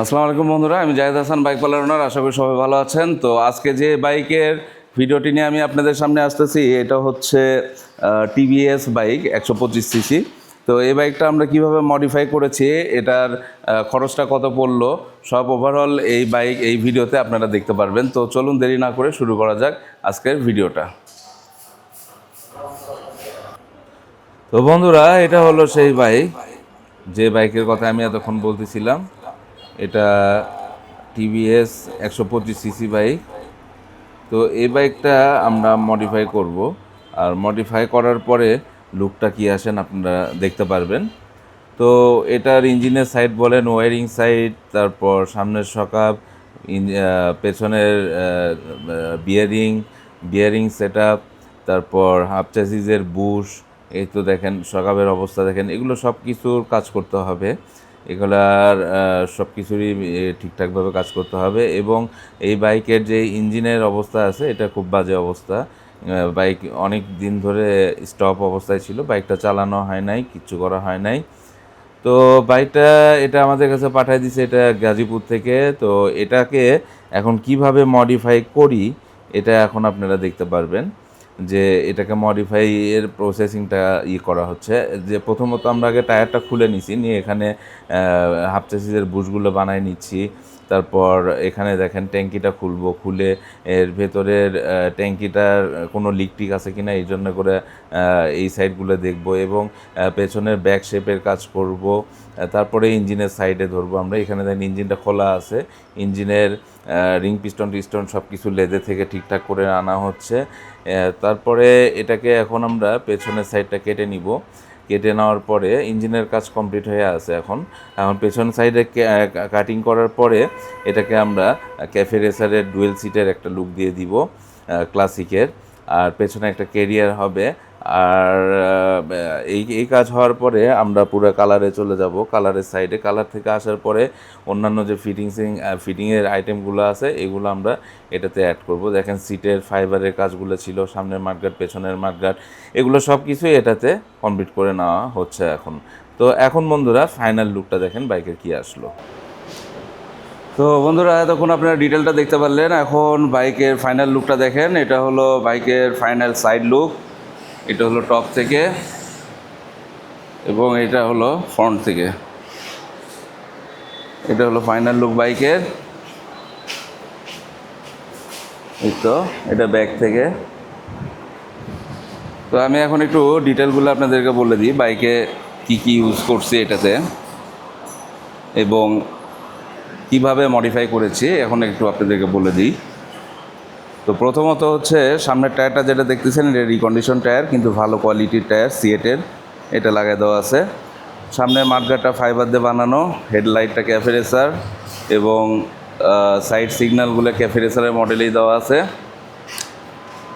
আসসালামু আলাইকুম বন্ধুরা, আমি Zahed Hasan, bike parlour owner, আশা করি সবাই ভালো আছেন। তো আজকে যে বাইকের ভিডিওটি নিয়ে আমি আপনাদের সামনে আসতেছি, এটা হচ্ছে টিভিএস বাইক, একশো পঁচিশ সিসি। তো এই বাইকটা আমরা কীভাবে মডিফাই করেছি, এটার খরচটা কত পড়ল, সব ওভারঅল এই বাইক, এই ভিডিওতে আপনারা দেখতে পারবেন। তো চলুন দেরি না করে শুরু করা যাক আজকের ভিডিওটা। তো বন্ধুরা, এটা হলো সেই বাইক, যে বাইকের কথা আমি এতক্ষণ বলতেছিলাম। এটা টিভিএস একশো পঁচিশ সিসি বাইক তো এই বাইকটা আমরা মডিফাই করব। আর মডিফাই করার পরে লুকটা কি আসেন আপনারা দেখতে পারবেন। তো এটার ইঞ্জিনের সাইড বলেন ওয়ারিং সাইড তারপর সামনের সকাপ পেছনের বিয়ারিং বিয়ারিং সেট তারপর হাফ চ্যাসিসের বুশ এই তো দেখেন সকাপের অবস্থা দেখেন। এগুলো সব কিছুর কাজ করতে হবে। এগুলার সব কিছুরই ঠিকঠাকভাবে কাজ করতে হবে এবং এই বাইকের যে ইঞ্জিনের অবস্থা আছে, এটা খুব বাজে অবস্থা। বাইক অনেক দিন ধরে স্টপ অবস্থায় ছিল, বাইকটা চালানো হয় নাই, কিচ্ছু করা হয় নাই। তো বাইকটা, এটা আমাদের কাছে পাঠিয়ে দিছে এটা গাজীপুর থেকে। তো এটাকে এখন কীভাবে মডিফাই করি, এটা এখন আপনারা দেখতে পারবেন। যে এটাকে মডিফাই এর প্রসেসিংটা ই করা হচ্ছে। যে প্রথমত আমরা আগে টায়ারটা খুলে নিছি, নিয়ে এখানে হাফ বুশগুলো বানাই নিচ্ছি। তারপর এখানে দেখেন ট্যাঙ্কিটা খুলবো, খুলে এর ভেতরের ট্যাঙ্কিটার কোনো লিক টিক আছে কিনা এই জন্য করে এই সাইডগুলো দেখব এবং পেছনের ব্যাক শেপের কাজ করব। তারপরে ইঞ্জিনের সাইডে ধরবো আমরা। এখানে দেখেন ইঞ্জিনটা খোলা আছে। ইঞ্জিনের রিং পিস্টন টিস্টন সব কিছু লেদে থেকে ঠিকঠাক করে আনা হচ্ছে। তারপরে এটাকে এখন আমরা পেছনের সাইডটা কেটে নিব। কেটে নেওয়ার পরে ইঞ্জিনের কাজ কমপ্লিট হয়ে আছে এখন। এখন পেছন সাইডে কাটিং করার পরে এটাকে আমরা ক্যাফে রেসারের ডুয়েল সিটের একটা লুক দিয়ে দিব ক্লাসিকের আর পেছনে একটা কেরিয়ার হবে আর এই এই কাজ হওয়ার পরে আমরা পুরো কালারে চলে যাব। কালারের সাইডে কালার থেকে আসার পরে অন্যান্য যে ফিটিংসিং ফিটিংয়ের আইটেমগুলো আছে, এগুলো আমরা এটাতে অ্যাড করব। দেখেন সিটের ফাইবারের কাজগুলো ছিল, সামনের মাঠগার্ড পেছনের মাঠগার্ড এগুলো সব কিছুই এটাতে কমপ্লিট করে নেওয়া হচ্ছে এখন। তো এখন বন্ধুরা ফাইনাল লুকটা দেখেন বাইকের কি আসলো। তো বন্ধুরা, এতক্ষণ আপনারা ডিটেলটা দেখতে পারলেন। এখন বাইকের ফাইনাল লুকটা দেখেন। এটা হলো বাইকের ফাইনাল সাইড লুক এটা হলো টপ থেকে এবং এটা হলো ফ্রন্ট থেকে। এটা হলো ফাইনাল লুক বাইকের। এই তো, এটা ব্যাক থেকে। তো আমি এখন একটু ডিটেলগুলো আপনাদেরকে বলে দিই, বাইকে কি কি ইউজ করছি এটাতে এবং কীভাবে মডিফাই করেছি, এখন একটু আপনাদেরকে বলে দিই। তো প্রথমত হচ্ছে সামনের টায়ারটা যেটা দেখতেছেন, এটা রিকন্ডিশন টায়ার, কিন্তু ভালো কোয়ালিটির টায়ার সিএটের এটা লাগাই দেওয়া আছে। সামনের মাঠগাটা ফাইবার দিয়ে বানানো হেডলাইটটা ক্যাফেরেসার এবং সাইড সিগন্যালগুলো ক্যাফেরেসারের মডেলেই দেওয়া আছে।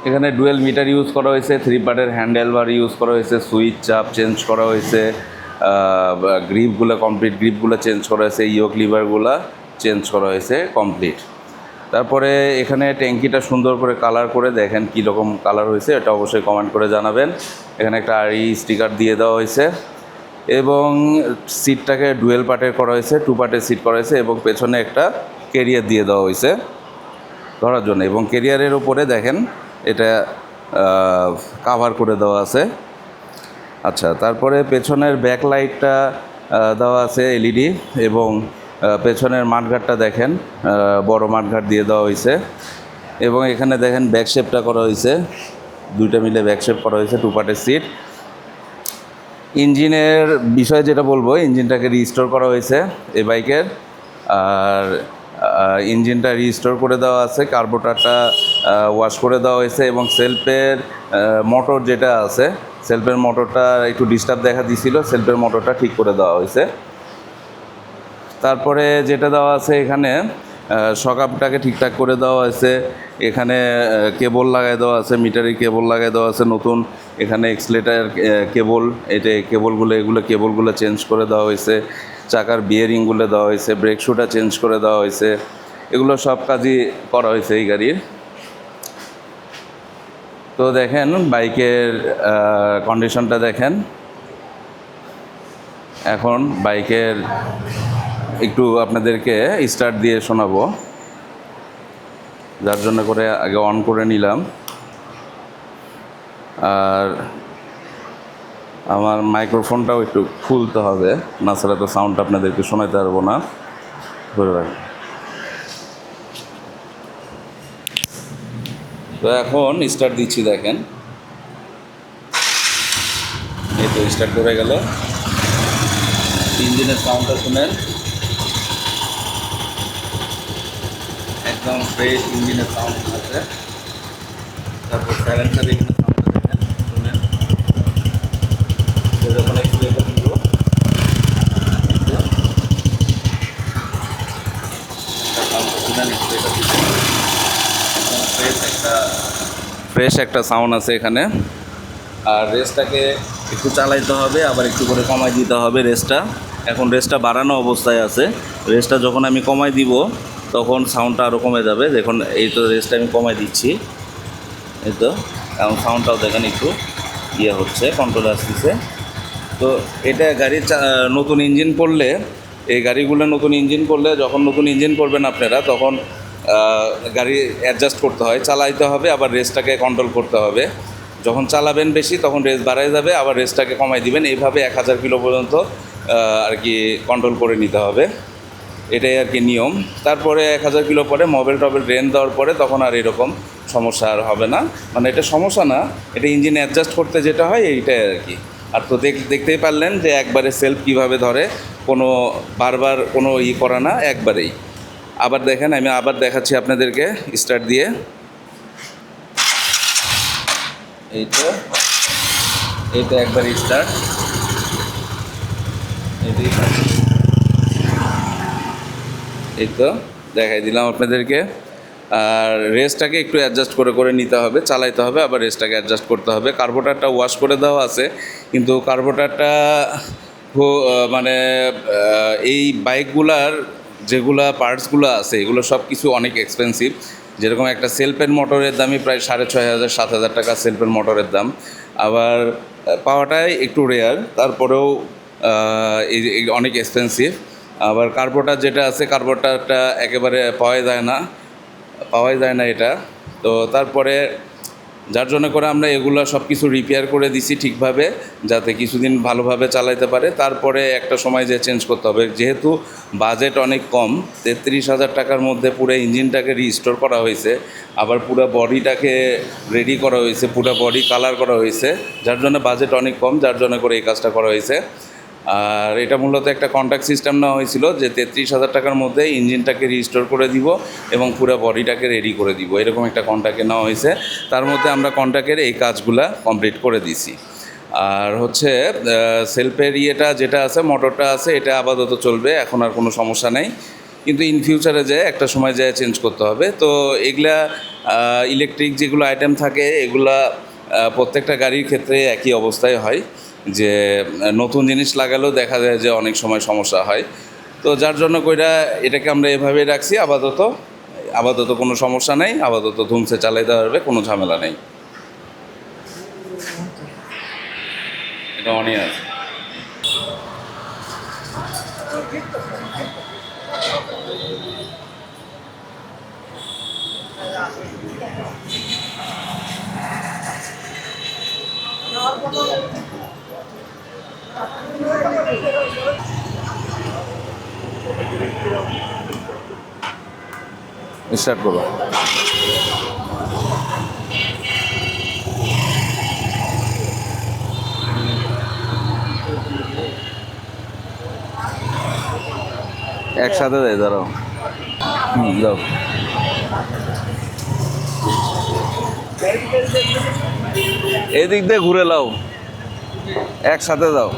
এখানে ডুয়েল মিটার ইউজ করা হয়েছে থ্রি পার্টের হ্যান্ডেল বার ইউজ করা হয়েছে সুইচ চাপ চেঞ্জ করা হয়েছে গ্রিপগুলো কমপ্লিট গ্রিপগুলো চেঞ্জ করা হয়েছে ইয়োক লিভারগুলো চেঞ্জ করা হয়েছে কমপ্লিট তারপরে এখানে ট্যাঙ্কিটা সুন্দর করে কালার করে দেখেন কী রকম কালার হয়েছে, এটা অবশ্যই কমেন্ট করে জানাবেন। এখানে একটা আরই স্টিকার দিয়ে দেওয়া হয়েছে এবং সিটটাকে ডুয়েল পার্টের করা হয়েছে টু পার্টের সিট করা হয়েছে এবং পেছনে একটা কেরিয়ার দিয়ে দেওয়া হয়েছে ধরার জন্য এবং কেরিয়ারের ওপরে দেখেন এটা কাভার করে দেওয়া আছে। আচ্ছা তারপরে পেছনের ব্যাকলাইটটা দেওয়া আছে এলইডি এবং পেছনের মাঠঘাটটা দেখেন বড় মাঠঘাট দিয়ে দেওয়া হয়েছে। এবং এখানে দেখেন ব্যাক শেপটা করা হয়েছে। দুইটা মিলে ব্যাক শেপ করা হয়েছে টু পার্টের সিট ইঞ্জিনের বিষয়ে যেটা বলব, ইঞ্জিনটাকে রিস্টোর করা হয়েছে এই বাইকের। আর ইঞ্জিনটা রিস্টোর করে দেওয়া আছে কার্বোটারটা ওয়াশ করে দেওয়া হয়েছে এবং সেলফের মোটর যেটা আছে সেলফের মোটরটা একটু ডিস্টার্ব দেখা দিছিল সেলফের মোটরটা ঠিক করে দেওয়া হয়েছে। তারপরে যেটা দেওয়া আছে এখানে সকাপটাকে ঠিকঠাক করে দেওয়া হয়েছে। এখানে কেবল লাগাই দেওয়া আছে, মিটারের কেবল লাগাই দেওয়া আছে, নতুন। এখানে এক্সলেটার কেবল, এটা কেবলগুলো, এগুলো কেবলগুলো চেঞ্জ করে দেওয়া হয়েছে। চাকার বিয়ারিংগুলো দেওয়া হয়েছে, ব্রেক শুটা চেঞ্জ করে দেওয়া হয়েছে। এগুলো সব কাজই করা হয়েছে এই গাড়ির। তো দেখেন, বাইকের কন্ডিশনটা দেখেন। এখন বাইকের একটু আপনাদেরকে স্টার্ট দিয়ে শোনাবো। যার জন্য করে আগে অন করে নিলাম। আর আমার মাইক্রোফোনটাও একটু খুলতে হবে, না ছাড়া তো সাউন্ড আপনাদেরকে শোনাতে পারব না। ধরে রাখুন। তো এখন স্টার্ট দিচ্ছি, দেখেন। এই তো স্টার্ট করে গেল। ইঞ্জিনের সাউন্ডটা শুনেন। একদম ফ্রেশ ইঞ্জিনের সাউন্ড আছে। তারপর সাইলেন্সার ইঞ্জিনের সাউন্ডটা দেখেন শুনেন। যখন একটা ফ্রেশ একটা সাউন্ড আছে এখানে। আর রেসটাকে একটু চালাইতে হবে আবার একটু করে কমাই দিতে হবে রেসটা এখন রেসটা বাড়ানো অবস্থায় আছে। রেসটা যখন আমি কমাই দিব তখন সাউন্ডটা আরও কমে যাবে। দেখুন, এই তো রেসটা আমি কমাই দিচ্ছি। এই তো, এখন সাউন্ডটাও দেখেন একটু ইয়ে হচ্ছে কন্ট্রোল আসতেছে। তো এটা গাড়ির নতুন ইঞ্জিন পড়লে, এই গাড়িগুলো নতুন ইঞ্জিন করলে যখন নতুন ইঞ্জিন করবেন আপনারা, তখন গাড়ি অ্যাডজাস্ট করতে হয়, চালাইতে হবে, আবার রেসটাকে কন্ট্রোল করতে হবে। যখন চালাবেন বেশি, তখন রেস বাড়াই যাবে, আবার রেসটাকে কমাই দিবেন। এইভাবে এক হাজার কিলো পর্যন্ত আর কি কন্ট্রোল করে নিতে হবে। এটাই আর কি নিয়ম। তারপরে এক হাজার কিলো পরে মোবাইল টবেল ড্রেন দেওয়ার পরে তখন আর এরকম সমস্যা আর হবে না। মানে এটা সমস্যা না, এটা ইঞ্জিন অ্যাডজাস্ট করতে যেটা হয় এইটাই আর কি। আর তো দেখ দেখতেই পারলেন যে একবারে সেলফ কীভাবে ধরে, কোনো বারবার কোনো ই করা না, একবারেই। আবার দেখেন, আমি আবার দেখাচ্ছি আপনাদেরকে স্টার্ট দিয়ে। এইটা এইটা একবার স্টার্ট এইটাই এই তো, দেখাই দিলাম আপনাদেরকে। আর রেসটাকে একটু অ্যাডজাস্ট করে করে নিতে হবে, চালাইতে হবে, আবার রেসটাকে অ্যাডজাস্ট করতে হবে। কার্বোটারটা ওয়াশ করে দেওয়া আছে, কিন্তু কার্বোটারটা মানে এই বাইকগুলার যেগুলা পার্টসগুলো আছে, এগুলো সব কিছু অনেক এক্সপেন্সিভ যেরকম একটা সেলফের মোটরের দামই প্রায় সাড়ে ছয় হাজার, সাত হাজার টাকা সেলফের মোটরের দাম। আবার পাওয়াটাই একটু রেয়ার তারপরেও অনেক এক্সপেন্সিভ আবার কার্বোটার যেটা আছে কার্বোটারটা একেবারে পাওয়া যায় না, পাওয়াই যায় না এটা। তো তারপরে যার জন্য করে আমরা এগুলো সব কিছু রিপেয়ার করে দিছি ঠিকভাবে, যাতে কিছুদিন ভালোভাবে চালাইতে পারে। তারপরে একটা সময় যে চেঞ্জ করতে হবে, যেহেতু বাজেট অনেক কম, তেত্রিশ হাজার টাকার মধ্যে পুরো ইঞ্জিনটাকে রিস্টোর করা হয়েছে, আবার পুরো বডিটাকে রেডি করা হয়েছে, পুরো বডি কালার করা হয়েছে, যার জন্য বাজেট অনেক কম, যার জন্য করে এই কাজটা করা হয়েছে। আর এটা মূলত একটা কন্ট্যাক্ট সিস্টেম নেওয়া হয়েছিল যে তেত্রিশ হাজার টাকার মধ্যে ইঞ্জিনটাকে রিস্টোর করে দিব এবং পুরো বডিটাকে রেডি করে দিব। এরকম একটা কন্ট্যাক্টে নেওয়া হয়েছে। তার মধ্যে আমরা কন্ট্যাক্টের এই কাজগুলা কমপ্লিট করে দিছি। আর হচ্ছে সেলফের ইয়েটা যেটা আছে মোটরটা আছে, এটা আপাতত চলবে, এখন আর কোনো সমস্যা নেই। কিন্তু ইন ফিউচারে যে একটা সময় যায় চেঞ্জ করতে হবে। তো এগুলা ইলেকট্রিক যেগুলো আইটেম থাকে, এগুলা প্রত্যেকটা গাড়ির ক্ষেত্রে একই অবস্থায় হয়। যে, নতুন জিনিস লাগালেও দেখা যায় যে অনেক সময় সমস্যা হয়। তো যার জন্য কইরা এটাকে আমরা এভাবেই রাখছি, আপাতত আপাতত কোনো সমস্যা নেই, আপাতত ধুমসে চালাই দেওয়া হবে, কোনো ঝামেলা নেই। এটা অনই স্টার্ট করো। একসাথে দেয় দাঁড়াও হুম যাও এদিক দিয়ে ঘুরে লাও। একসাথে যাও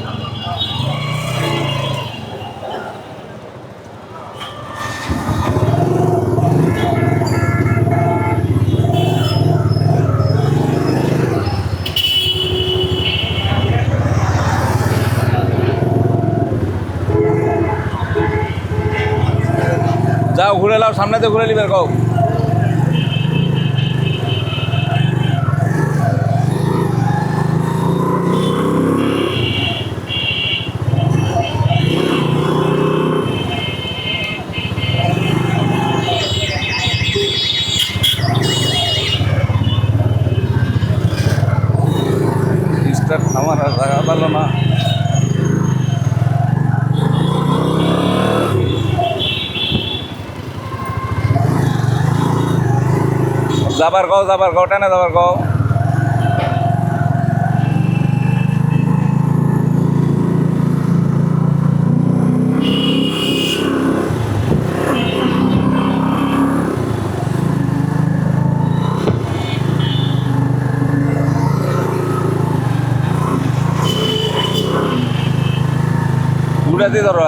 ঘুরে লাও সামনেতে ঘুরে নিবে কও আমার আর দেখা পারল না। যাবার গাও যাবার গাও টানে যাবার গাও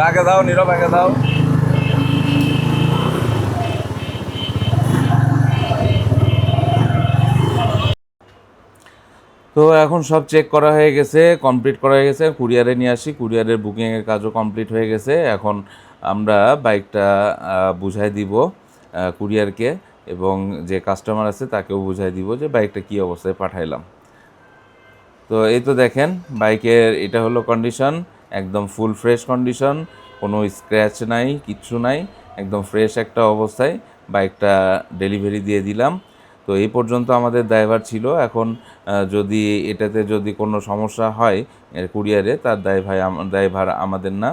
আগে দাও নীরব আগে দাও তো এখন সব চেক করা হয়ে গেছে কমপ্লিট করা হয়ে গেছে। কুরিয়ারে নিয়ে আসি কুরিয়ারের বুকিংয়ের কাজও কমপ্লিট হয়ে গেছে। এখন আমরা বাইকটা বুঝাই দিব কুরিয়ারকে এবং যে কাস্টমার আছে তাকেও বুঝাই দিব যে বাইকটা কী অবস্থায় পাঠাইলাম। তো এই তো দেখেন বাইকের এটা হলো কন্ডিশন একদম ফুল ফ্রেশ কন্ডিশন কোনো স্ক্র্যাচ নাই, কিচ্ছু নাই, একদম ফ্রেশ একটা অবস্থায় বাইকটা ডেলিভারি দিয়ে দিলাম। তো এই পর্যন্ত আমাদের ড্রাইভার ছিল। এখন যদি এটাতে যদি কোনো সমস্যা হয় কুরিয়ারে, তার ড্রাইভার ড্রাইভার আমাদের না।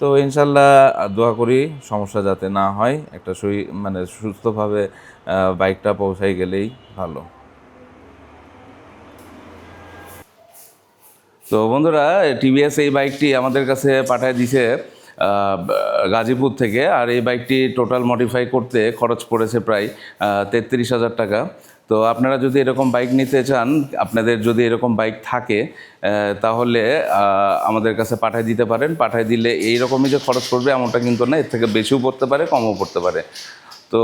তো ইনশাল্লাহ, দোয়া করি সমস্যা যাতে না হয়, একটা সই মানে সুস্থভাবে বাইকটা পৌঁছাই গেলেই ভালো। তো বন্ধুরা, টিভিএস এই বাইকটি আমাদের কাছে পাঠায় দিছে। গাজীপুর থেকে, আর এই বাইকটি টোটাল মডিফাই করতে খরচ পড়েছে প্রায় তেত্রিশ হাজার টাকা। তো আপনারা যদি এরকম বাইক নিতে চান, আপনাদের যদি এরকম বাইক থাকে তাহলে আমাদের কাছে পাঠিয়ে দিতে পারেন। পাঠিয়ে দিলে এই রকমই যে খরচ পড়বে এমনটা কিন্তু না, এর থেকে বেশিও পড়তে পারে, কমও পড়তে পারে। তো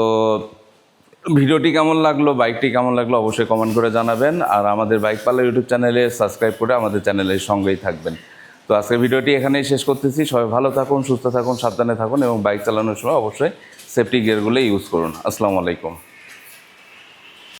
ভিডিওটি কেমন লাগল বাইকটি কেমন লাগল, অবশ্যই কমেন্ট করে জানাবেন। আর আমাদের বাইক পালা ইউটিউব চ্যানেলে সাবস্ক্রাইব করে আমাদের চ্যানেলের সঙ্গেই থাকবেন। তো আজকে ভিডিওটি এখানেই শেষ করতেছি। সবাই ভালো থাকুন, সুস্থ থাকুন, সাবধানে থাকুন এবং বাইক চালানোর সময় অবশ্যই সেফটি গিয়ারগুলো ইউজ করুন। আসসালামু আলাইকুম।